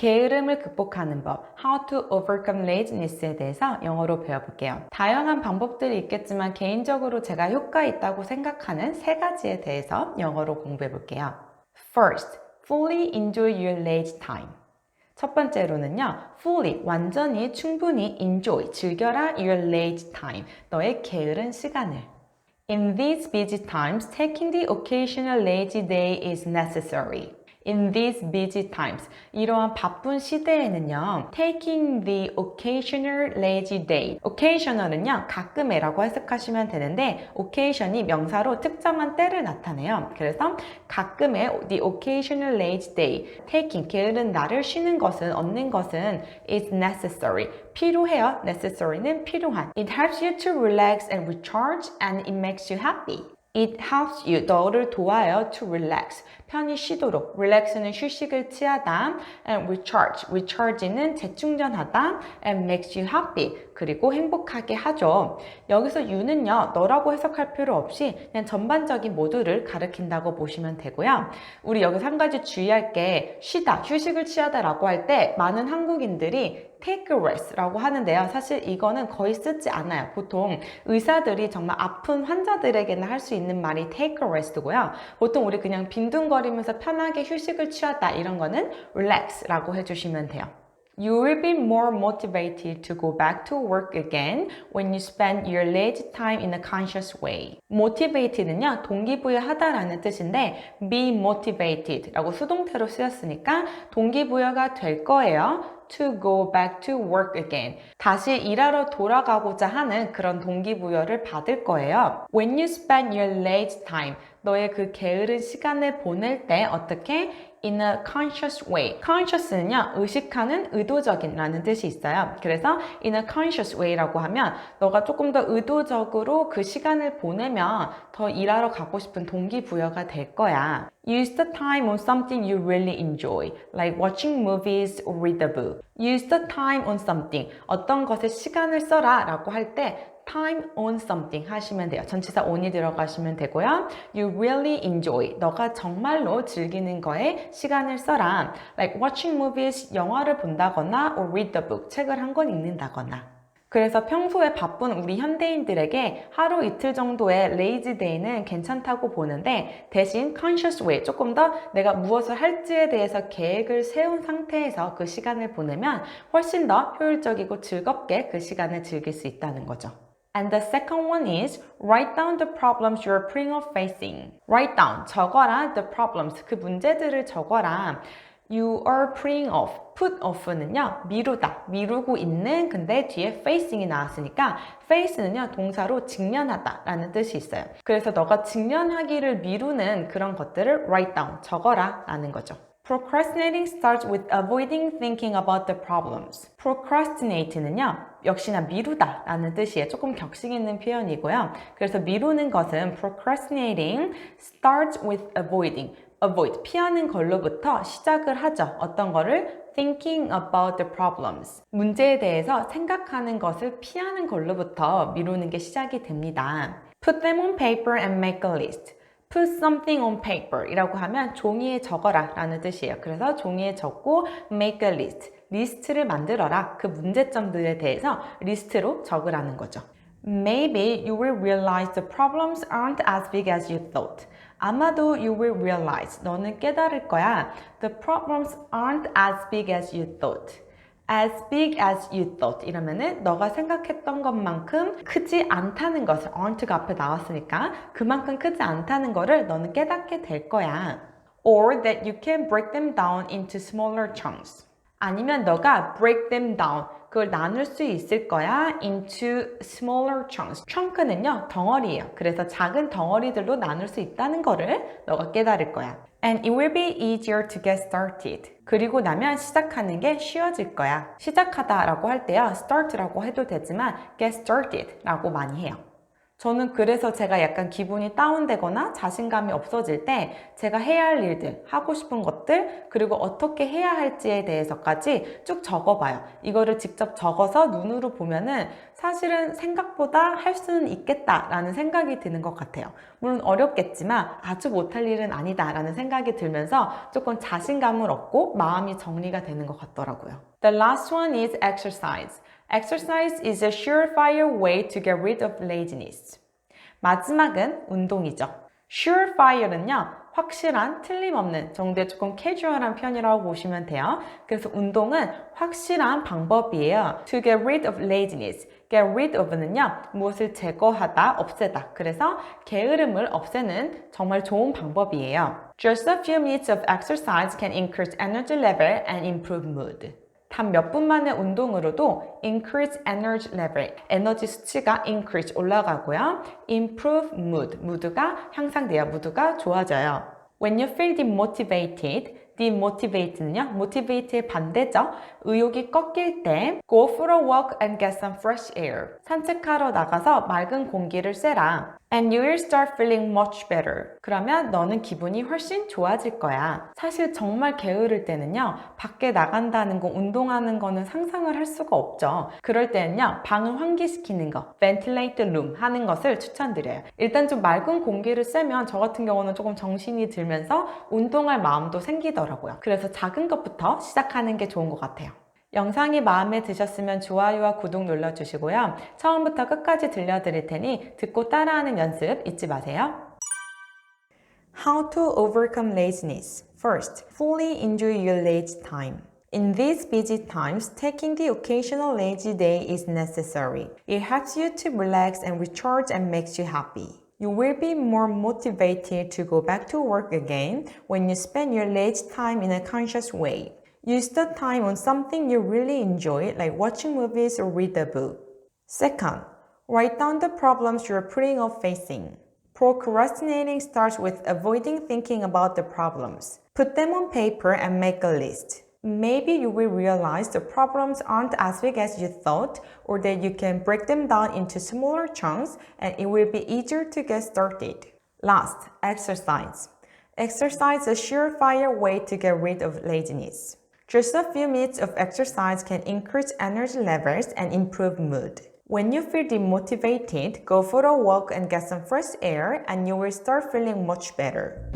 게으름을 극복하는 법, How to overcome laziness에 대해서 영어로 배워볼게요. 다양한 방법들이 있겠지만 개인적으로 제가 효과 있다고 생각하는 세 가지에 대해서 영어로 공부해볼게요. First, fully enjoy your lazy time. 첫 번째로는요, fully, 완전히, 충분히 enjoy, 즐겨라 your lazy time, 너의 게으른 시간을. In these busy times, taking the occasional lazy day is necessary. In these busy times, 이러한 바쁜 시대에는요, taking the occasional lazy day. occasional은요, 가끔에라고 해석하시면 되는데, occasion이 명사로 특정한 때를 나타내요. 그래서 가끔의 the occasional lazy day, taking, 게으른 날을 쉬는 것은, 얻는 것은 is necessary. 필요해요. necessary는 필요한. It helps you to relax and recharge and it makes you happy. It helps you, 너를 도와요 to relax, 편히 쉬도록. relax는 휴식을 취하다, and recharge, recharge는 재충전하다, and makes you happy, 그리고 행복하게 하죠. 여기서 you는요, 너라고 해석할 필요 없이 그냥 전반적인 모두를 가리킨다고 보시면 되고요. 우리 여기서 한 가지 주의할 게 쉬다, 휴식을 취하다라고 할 때 많은 한국인들이 take rest라고 하는데요. 사실 이거는 거의 쓰지 않아요. 보통 의사들이 정말 아픈 환자들에게는 할 수 있는 말이 take rest고요. 보통 우리 그냥 빈둥거리면서 편하게 휴식을 취하다 이런 거는 relax라고 해주시면 돼요. You will be more motivated to go back to work again when you spend your lazy time in a conscious way. motivated는요, 동기부여하다라는 뜻인데 be motivated라고 수동태로 쓰였으니까 동기부여가 될 거예요. to go back to work again. 다시 일하러 돌아가고자 하는 그런 동기부여를 받을 거예요. When you spend your lazy time, 너의 그 게으른 시간을 보낼 때 어떻게 in a conscious way. conscious는요, 의식하는 의도적인 라는 뜻이 있어요. 그래서 in a conscious way라고 하면 너가 조금 더 의도적으로 그 시간을 보내면 더 일하러 가고 싶은 동기부여가 될 거야. Use the time on something you really enjoy, like watching movies or read a book. Use the time on something. 어떤 것에 시간을 써라 라고 할 때 time on something 하시면 돼요. 전치사 on이 들어가시면 되고요. You really enjoy. 너가 정말로 즐기는 거에 시간을 써라. Like watching movies, 영화를 본다거나 or read the book, 책을 한 권 읽는다거나. 그래서 평소에 바쁜 우리 현대인들에게 하루 이틀 정도의 레이지 데이는 괜찮다고 보는데 대신 conscious way 조금 더 내가 무엇을 할지에 대해서 계획을 세운 상태에서 그 시간을 보내면 훨씬 더 효율적이고 즐겁게 그 시간을 즐길 수 있다는 거죠. And the second one is write down the problems you're praying of facing. Write down, 적어라 the problems, 그 문제들을 적어라. You are praying of, put off는요, 미루다, 미루고 있는, 근데 뒤에 facing이 나왔으니까, face는요, 동사로 직면하다 라는 뜻이 있어요. 그래서 너가 직면하기를 미루는 그런 것들을 write down, 적어라 라는 거죠. Procrastinating starts with avoiding thinking about the problems. Procrastinate는요, 역시나 미루다 라는 뜻이에요. 조금 격식 있는 표현이고요. 그래서 미루는 것은 procrastinating starts with avoiding. avoid, 피하는 걸로부터 시작을 하죠. 어떤 거를? thinking about the problems. 문제에 대해서 생각하는 것을 피하는 걸로부터 미루는 게 시작이 됩니다. Put them on paper and make a list. Put something on paper 이라고 하면 종이에 적어라 라는 뜻이에요. 그래서 종이에 적고 make a list. 리스트를 만들어라. 그 문제점들에 대해서 리스트로 적으라는 거죠. Maybe you will realize the problems aren't as big as you thought. 아마도 you will realize, 너는 깨달을 거야. The problems aren't as big as you thought. As big as you thought 이러면은 너가 생각했던 것만큼 크지 않다는 것을 aren't가 앞에 나왔으니까 그만큼 크지 않다는 거를 너는 깨닫게 될 거야. or that you can break them down into smaller chunks. 아니면 너가 break them down 그걸 나눌 수 있을 거야 into smaller chunks. chunk는요 덩어리예요. 그래서 작은 덩어리들로 나눌 수 있다는 거를 너가 깨달을 거야. And it will be easier to get started. 그리고 나면 시작하는 게 쉬워질 거야. 시작하다 라고 할 때요 start라고 해도 되지만 get started라고 많이 해요. 저는 그래서 제가 약간 기분이 다운되거나 자신감이 없어질 때 제가 해야 할 일들, 하고 싶은 것들, 그리고 어떻게 해야 할지에 대해서까지 쭉 적어봐요. 이거를 직접 적어서 눈으로 보면은 사실은 생각보다 할 수는 있겠다라는 생각이 드는 것 같아요. 물론 어렵겠지만 아주 못할 일은 아니다라는 생각이 들면서 조금 자신감을 얻고 마음이 정리가 되는 것 같더라고요. The last one is exercise. Exercise is a surefire way to get rid of laziness. 마지막은 운동이죠. surefire는요, 확실한, 틀림없는 정도의 조금 캐주얼한 편이라고 보시면 돼요. 그래서 운동은 확실한 방법이에요. To get rid of laziness. get rid of는요, 무엇을 제거하다, 없애다. 그래서 게으름을 없애는 정말 좋은 방법이에요. Just a few minutes of exercise can increase energy level and improve mood. 단 몇 분만의 운동으로도 increase energy level, 에너지 수치가 increase 올라가고요. improve mood, mood가 향상돼요. mood가 좋아져요. When you feel demotivated, demotivate는요, motivate의 반대죠. 의욕이 꺾일 때 go for a walk and get some fresh air. 산책하러 나가서 맑은 공기를 쐬라. And you will start feeling much better. 그러면 너는 기분이 훨씬 좋아질 거야. 사실 정말 게으를 때는요, 밖에 나간다는 거, 운동하는 거는 상상을 할 수가 없죠. 그럴 때는요, 방을 환기시키는 거, ventilate room 하는 것을 추천드려요. 일단 좀 맑은 공기를 쐬면 저 같은 경우는 조금 정신이 들면서 운동할 마음도 생기더라고요. 그래서 작은 것부터 시작하는 게 좋은 것 같아요. 영상이 마음에 드셨으면 좋아요와 구독 눌러주시고요. 처음부터 끝까지 들려드릴 테니 듣고 따라하는 연습 잊지 마세요. How to overcome laziness. First, fully enjoy your lazy time. In these busy times, taking the occasional lazy day is necessary. It helps you to relax and recharge and makes you happy. You will be more motivated to go back to work again when you spend your late time in a conscious way. Use the time on something you really enjoy, like watching movies or read a book. Second, write down the problems you're putting off facing. Procrastinating starts with avoiding thinking about the problems. Put them on paper and make a list. Maybe you will realize the problems aren't as big as you thought, or that you can break them down into smaller chunks and it will be easier to get started. Last, exercise. Exercise is a surefire way to get rid of laziness. Just a few minutes of exercise can increase energy levels and improve mood. When you feel demotivated, go for a walk and get some fresh air, and you will start feeling much better.